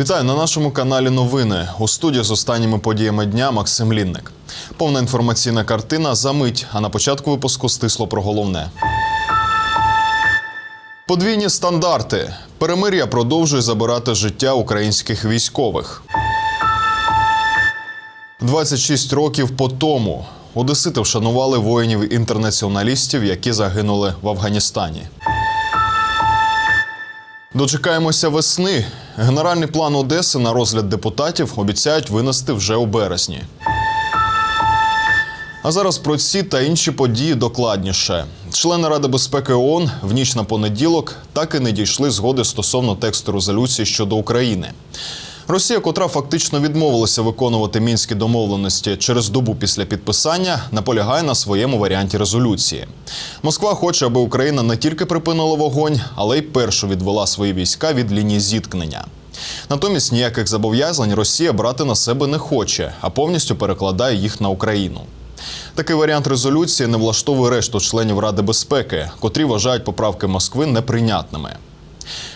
Вітаю на нашому каналі Новини. У студії з останніми подіями дня Максим Лінник. Повна інформаційна картина за мить. А на початку випуску стисло про головне. Подвійні стандарти. Перемир'я продовжує забирати життя українських військових. 26 років по тому одесити вшанували воїнів-інтернаціоналістів, які загинули в Афганістані. Дочекаємося весни. Генеральний план Одеси на розгляд депутатів обіцяють винести вже у березні. А зараз про ці та інші події докладніше. Члени Ради безпеки ООН в ніч на понеділок так і не дійшли згоди стосовно тексту резолюції щодо України. Росія, котра фактично відмовилася виконувати мінські домовленості через добу після підписання, наполягає на своєму варіанті резолюції. Москва хоче, аби Україна не тільки припинила вогонь, але й першу відвела свої війська від лінії зіткнення. Натомість ніяких зобов'язань Росія брати на себе не хоче, а повністю перекладає їх на Україну. Такий варіант резолюції не влаштовує решту членів Ради безпеки, котрі вважають поправки Москви неприйнятними.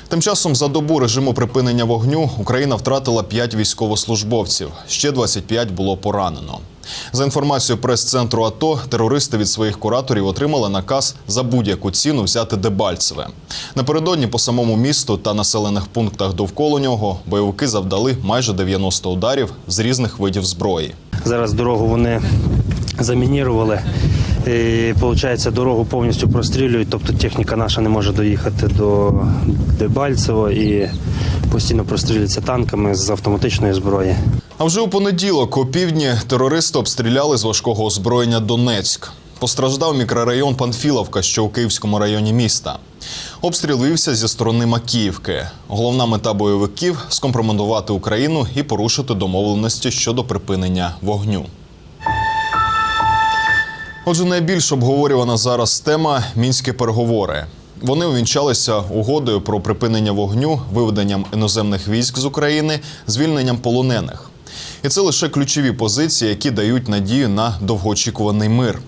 Тим часом за добу режиму припинення вогню Україна втратила 5 військовослужбовців. Ще 25 було поранено. За інформацією прес-центру АТО, терористи від своїх кураторів отримали наказ за будь-яку ціну взяти Дебальцеве. Напередодні по самому місту та населених пунктах довкола нього бойовики завдали майже 90 ударів з різних видів зброї. Зараз дорогу вони замінірували. І, виходить, дорогу повністю прострілюють, тобто техніка наша не може доїхати до Дебальцево і постійно прострілюється танками з автоматичної зброї. А вже у понеділок о півдні терористи обстріляли з важкого озброєння Донецьк. Постраждав мікрорайон Панфіловка, що у Київському районі міста. Обстріл вівся зі сторони Макіївки. Головна мета бойовиків скомпрометувати Україну і порушити домовленості щодо припинення вогню. Отже, найбільш обговорювана зараз тема мінські переговори. Вони увінчалися угодою про припинення вогню, виведенням іноземних військ з України, звільненням полонених. І це лише ключові позиції, які дають надію на довгоочікуваний мир.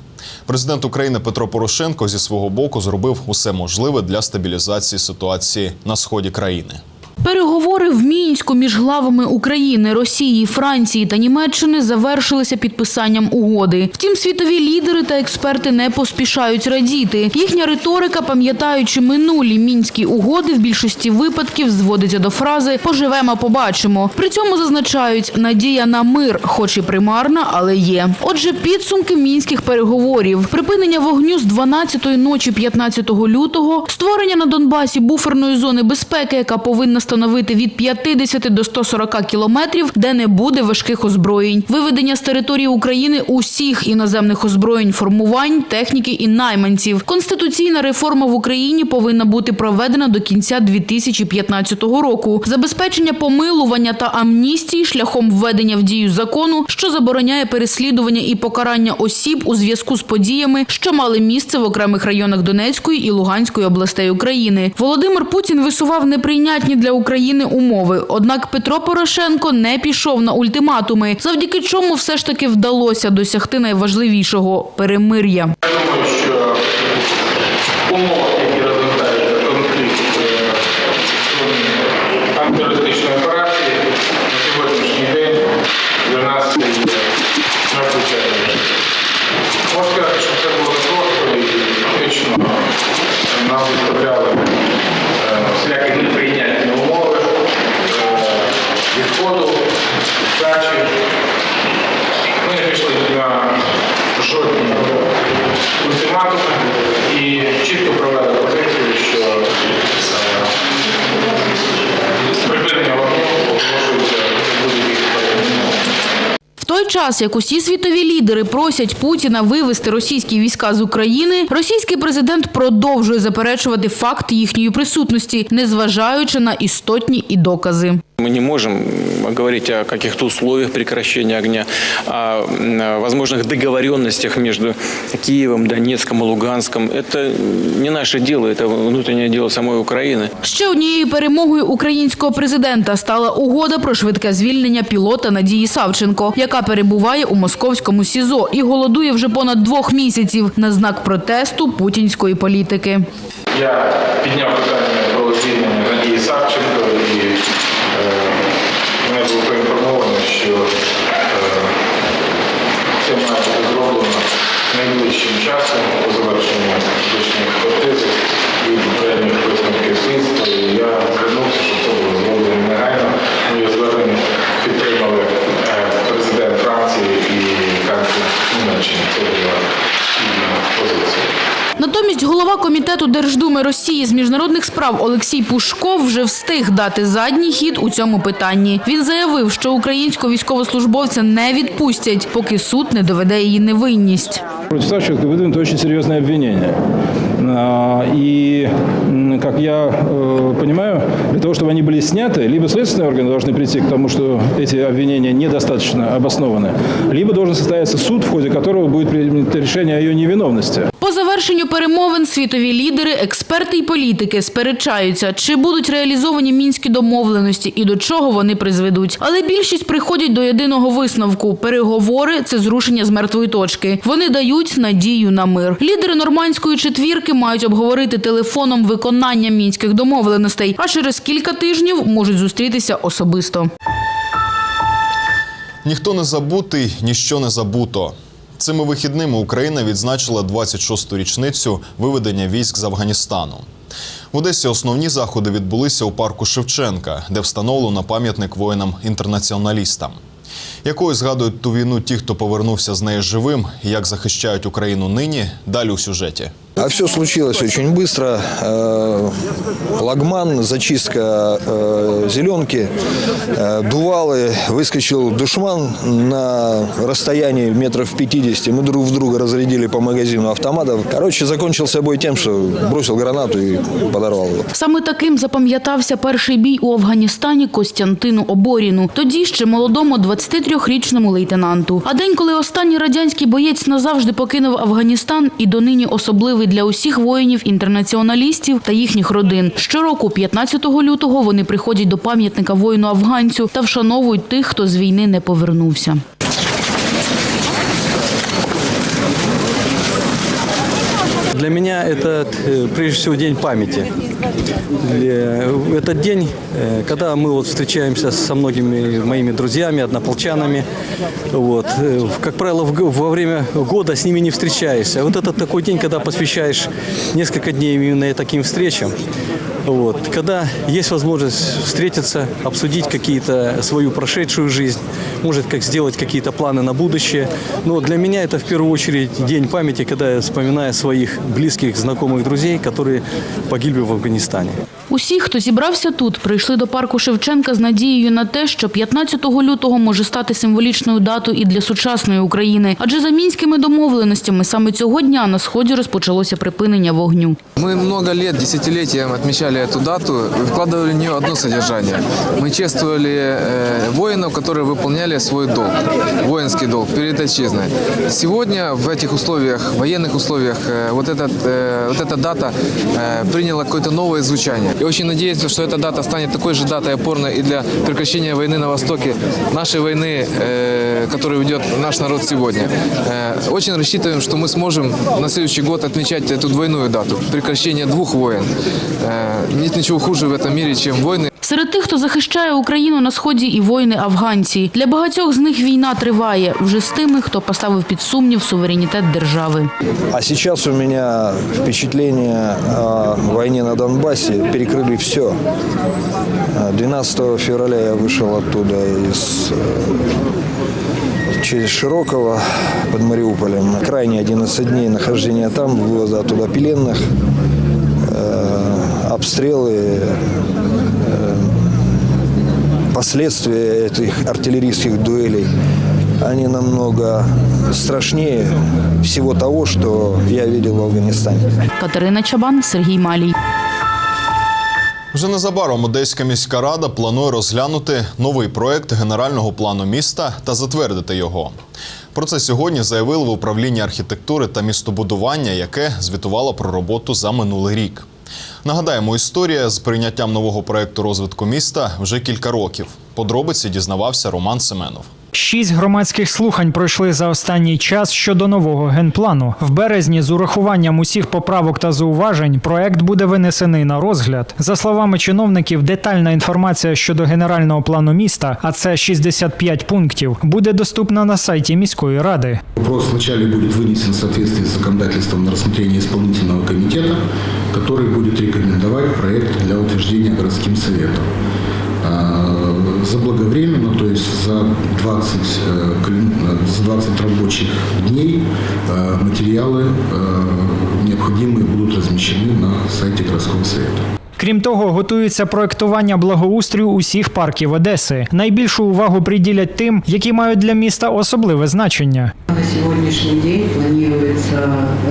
Президент України Петро Порошенко зі свого боку зробив усе можливе для стабілізації ситуації на сході країни. Переговори в мінську між главами України, Росії, Франції та Німеччини завершилися підписанням угоди. Втім, світові лідери та експерти не поспішають радіти. Їхня риторика, пам'ятаючи минулі мінські угоди, в більшості випадків зводиться до фрази «поживемо, побачимо». При цьому зазначають надія на мир, хоч і примарна, але є. Отже, підсумки мінських переговорів: припинення вогню з 12-ї ночі 15 лютого, створення на Донбасі буферної зони безпеки, яка повинна становити від 50 до 140 кілометрів, де не буде важких озброєнь, виведення з території України усіх іноземних озброєнь, формувань, техніки і найманців. Конституційна реформа в Україні повинна бути проведена до кінця 2015 року. Забезпечення помилування та амністії шляхом введення в дію закону, що забороняє переслідування і покарання осіб у зв'язку з подіями, що мали місце в окремих районах Донецької і Луганської областей України. Володимир Путін висував неприйнятні для України умови. Однак Петро Порошенко не пішов на ультиматуми, завдяки чому все ж таки вдалося досягти найважливішого перемир'я. Я думаю, що в той час, як усі світові лідери просять Путіна вивести російські війська з України, російський президент продовжує заперечувати факт їхньої присутності, незважаючи на істотні і докази. Мы не можем м, говорить о каких-то условиях прекращения огня, о м, возможных договоренностях между Киевом, Донецком и Луганском. Это не наше дело, это внутреннее дело самой Украины. Ще однією перемогою українського президента стала угода про швидке звільнення пілота Надії Савченко, яка перебуває у московському СІЗО і голодує вже понад двох місяців на знак протесту путінської політики. Я підняв питання про звільнення найближчим часом по завершенню Натомість голова комітету Держдуми Росії з міжнародних справ Олексій Пушков вже встиг дати задній хід у цьому питанні. Він заявив, що українського військовослужбовця не відпустять, поки суд не доведе її невинність. Против Савченко выдвинуто очень серьезное обвинение. И, как я э, понимаю, того, чтобы они были сняты, либо следственные органы должны прийти к тому, что эти обвинения недостаточно обоснованы, либо должен состояться суд, в ходе которого будет принято решение о ее невиновности. По завершенню перемовин світові лідери, експерти й політики сперечаються, чи будуть реалізовані мінські домовленості і до чого вони призведуть. Але більшість приходять до єдиного висновку: переговори це зрушення з мертвої точки. Вони дають надію на мир. Лідери нормандської четвірки мають обговорити телефоном виконання мінських домовленостей, а через кілька тижнів можуть зустрітися особисто. Ніхто не забутий, ніщо не забуто. Цими вихідними Україна відзначила 26-ту річницю виведення військ з Афганістану. В Одесі основні заходи відбулися у парку Шевченка, де встановлено пам'ятник воїнам-інтернаціоналістам. Якою згадують ту війну ті, хто повернувся з неї живим, і як захищають Україну нині, далі у сюжеті. А все случилось очень быстро. Э, Лагман, зачистка э, зеленки, э, дувалы, выскочил душман на расстоянии метров 50. Мы друг в друга разрядили по магазину автоматов. Короче, закончился бой тем, что бросил гранату и подорвал его. Саме таким запам'ятався перший бій у Афганістані Костянтину Оборіну. Тоді ще молодому 23-річному лейтенанту. А день, коли останній радянський боєць назавжди покинув Афганістан, і донині особливий для усіх воїнів-інтернаціоналістів та їхніх родин. Щороку, 15 лютого, вони приходять до пам'ятника воїну-афганцю та вшановують тих, хто з війни не повернувся. Для меня это э, прежде всего день памяти. Э, Этот день, э, когда мы вот встречаемся со многими моими друзьями, однополчанами, вот, как правило, во время года с ними не встречаешься. Вот это такой день, когда посвящаешь несколько дней именно таким встречам. Вот. Когда есть возможность встретиться, обсудить какие-то свою прошедшую жизнь, может, как сделать какие-то планы на будущее. Но для меня это в первую очередь день памяти, когда я вспоминаю своих близких, знакомых друзей, которые погибли в Афганистане. Усі, хто зібрався тут, прийшли до парку Шевченка з надією на те, що 15 лютого може стати символічною датою і для сучасної України. Адже за мінськими домовленостями саме цього дня на сході розпочалося припинення вогню. Мы много лет, десятилетия отмечали эту дату и вкладывали в нее одно содержание. Мы чествовали э, воинов, которые выполняли свой долг, воинский долг перед отчизной. Сегодня в этих условиях, военных условиях, э, вот, этот, э, вот эта дата э, приняла какое-то новое звучание. И очень надеюсь, что эта дата станет такой же датой опорной и для прекращения войны на Востоке, нашей войны, э, которую ведет наш народ сегодня. Очень рассчитываем, что мы сможем на следующий год отмечать эту двойную дату прекращения двух войн. Нет ничего хуже в этом мире, чем войны. Серед тих, хто захищає Україну на сході, і воїни-афганці. Для багатьох з них війна триває вже з тими, хто поставив під сумнів суверенітет держави. А сейчас у меня впечатление о войне на Донбассе. Перекрыли все. 12 февраля я вышел оттуда из э, через Широкого под Мариуполем. Крайне 11 дней нахождения там, вывоза оттуда пленных, э, обстрелы, э, последствия этих артиллерийских дуэлей, они намного страшнее всего того, что я видел в Афганистане. Катерина Чабан, Сергій Малій. Вже незабаром Одеська міська рада планує розглянути новий проект генерального плану міста та затвердити його. Про це сьогодні заявили в управлінні архітектури та містобудування, яке звітувало про роботу за минулий рік. Нагадаємо, історія з прийняттям нового проекту розвитку міста вже кілька років. Подробиці дізнавався Роман Семенов. Шість громадських слухань пройшли за останній час щодо нового генплану. В березні з урахуванням усіх поправок та зауважень проект буде винесений на розгляд. За словами чиновників, детальна інформація щодо генерального плану міста, а це 65 пунктів, буде доступна на сайті міської ради. Вопрос вначале будет вынесен в соответствии с законодательством на рассмотрение исполнительного комитета, который будет рекомендовать проект для утверждения городским советом А, Заблаговременно, то есть за 20, э, кален- э, за 20 рабочих дней э, материалы э, необходимые будут размещены на сайте городского совета. Крім того, готується проектування благоустрою усіх парків Одеси. Найбільшу увагу приділять тим, які мають для міста особливе значення. На сегодняшний день планируется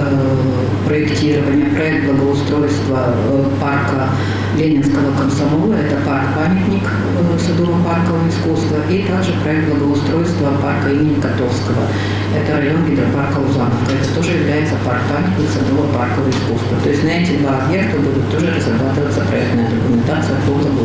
э, проектирование, проект благоустройства э, парка Ленинского комсомола. Это парк-памятник э, садово-паркового искусства. И также проект благоустройства парка имени Котовского. Это район гидропарка Лузановка. Это тоже является парк-памятник садово-паркового искусства. То есть на эти два объекта будут тоже разрабатываться проектная документация по благоустройству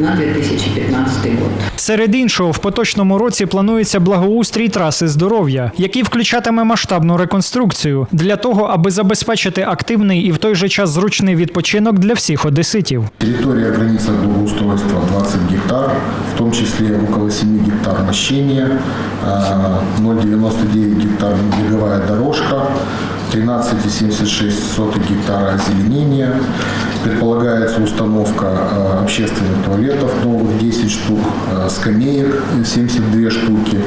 на 2015 год. Серед іншого, в поточному році планується благоустрій траси здоров'я, який включатиме масштабну реконструкцію для того, аби забезпечити активний і в той же час зручний відпочинок для всіх одеситів. Территория граница благоустройства 20 гектар, в том числе около 7 гектар мощения, а, 0,99 гектар беговая дорожка, 13,76 гектара озеленения. Предполагается установка а, общественных туалетов, новых 10 штук, а, скамеек 72 штуки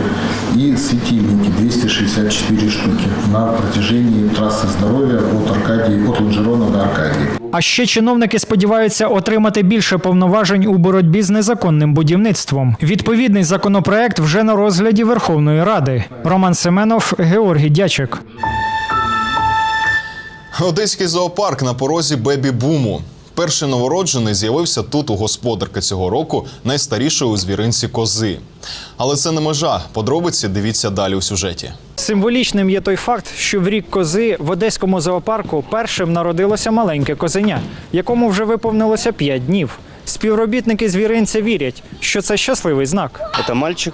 и светильники 264 штуки на протяжении трассы здоровья от Аркадии, от Лонжерона до Аркадии. А ще чиновники сподіваються отримати більше повноважень у боротьбі з незаконним будівництвом. Відповідний законопроект вже на розгляді Верховної Ради. Роман Семенов, Георгій Дячик. Одеський зоопарк на порозі бебі-буму. Перший новороджений з'явився тут у господарки цього року найстарішої у звіринці кози. Але це не межа. Подробиці дивіться далі у сюжеті. Символічним є той факт, що в рік кози в одеському зоопарку першим народилося маленьке козеня, якому вже виповнилося 5 днів. Співробітники звіринця вірять, що це щасливий знак. Это мальчик.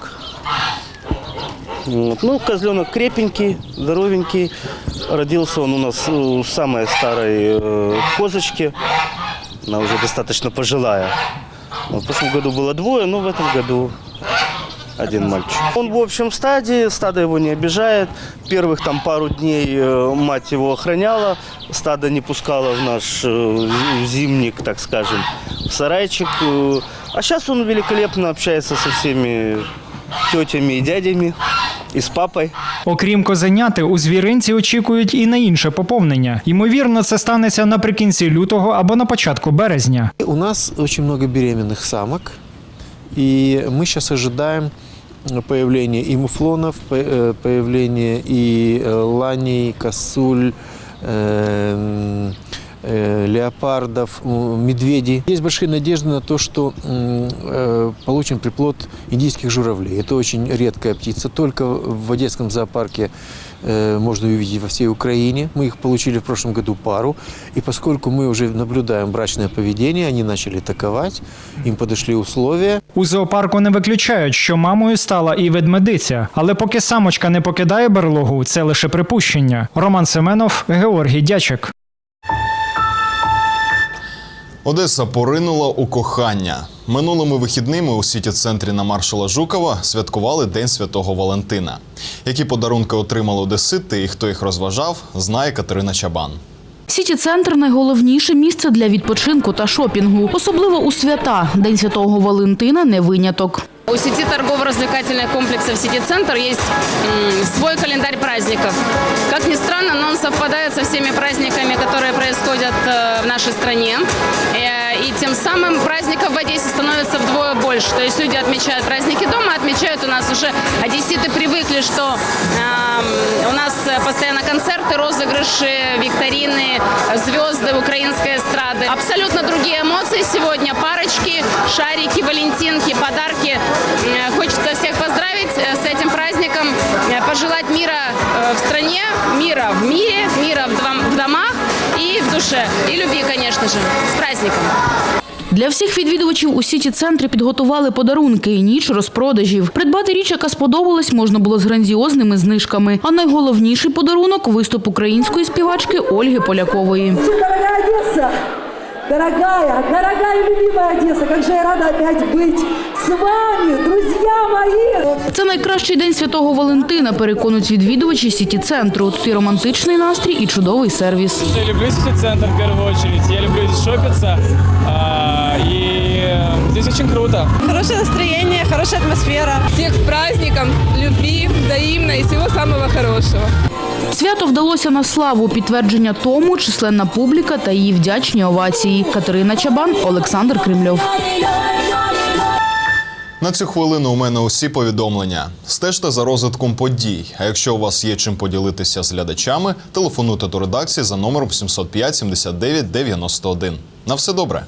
Вот. Ну, козленок крепенький, здоровенький. Родился он у нас у самой старой э, козочки. Она уже достаточно пожилая. Вот, в прошлом году было двое, но в этом году один мальчик. Он в общем стадии, стадо его не обижает. Первых там пару дней э, мать его охраняла, стадо не пускала в наш э, зимник, так скажем, в сарайчик. Э, А сейчас он великолепно общается со всеми тетями и дядями, и с папой. Окрім козеняти, у звіринці очікують і на інше поповнення. Ймовірно, це станеться наприкінці лютого або на початку березня. У нас очень много беременных самок, и мы сейчас ожидаем появления и муфлонов, по- э, появления и э, ланей, косуль, э, э, леопардов, м, медведей. Есть большие надежды на то, что м, э, получим приплод индийских журавлей. Это очень редкая птица. Только в Одесском зоопарке э, можно увидеть во всей Украине. Мы их получили в прошлом году пару. И поскольку мы уже наблюдаем брачное поведение, они начали атаковать, им подошли условия. У зоопарку не виключають, що мамою стала і ведмедиця. Але поки самочка не покидає берлогу, це лише припущення. Роман Семенов, Георгій Дячик. Одеса поринула у кохання. Минулими вихідними у сіті центрі на маршала Жукова святкували День Святого Валентина. Які подарунки отримали одесити і хто їх розважав, знає Катерина Чабан. Сіті центр найголовніше місце для відпочинку та шопінгу, особливо у свята. День Святого Валентина не виняток. У сети торгово-развлекательных комплексов «Сити Центр» есть м, свой календарь праздников. Как ни странно, но он совпадает со всеми праздниками, которые происходят э, в нашей стране. Э, И тем самым праздников в Одессе становится вдвое больше. То есть люди отмечают праздники дома, отмечают у нас уже одесситы привыкли, что эм, у нас э, постоянно концерты, розыгрыши, викторины, звезды. звезды украинской эстрады. Абсолютно другие эмоции сегодня. Парочки, шарики, валентинки, подарки. Э, Хочется всех поздравить э, с этим праздником, э, пожелать мира любви, конечно же. С праздником! Для всіх відвідувачів у сіті-центрі підготували подарунки і ніч розпродажів. Придбати річ, яка сподобалась, можна було з грандіозними знижками. А найголовніший подарунок – виступ української співачки Ольги Полякової. Дорогая дорогая, любимая Одесса, как же я рада опять быть с вами, друзья мои! Це найкращий день Святого Валентина, переконують відвідувачі сіті-центру. Тут і романтичний настрій, і чудовий сервіс. Я люблю сити-центр в первую очередь. Я люблю здесь шопиться. а, и э, здесь очень круто. Хорошее настроение, хорошая атмосфера. Всех с праздником, любви, взаимно и всего самого хорошего. Свято вдалося на славу. Підтвердження тому численна публіка та її вдячні овації. Катерина Чабан, Олександр Кремльов. На цю хвилину у мене усі повідомлення. Стежте за розвитком подій. А якщо у вас є чим поділитися з глядачами, телефонуйте до редакції за номером 705 79 91. На все добре.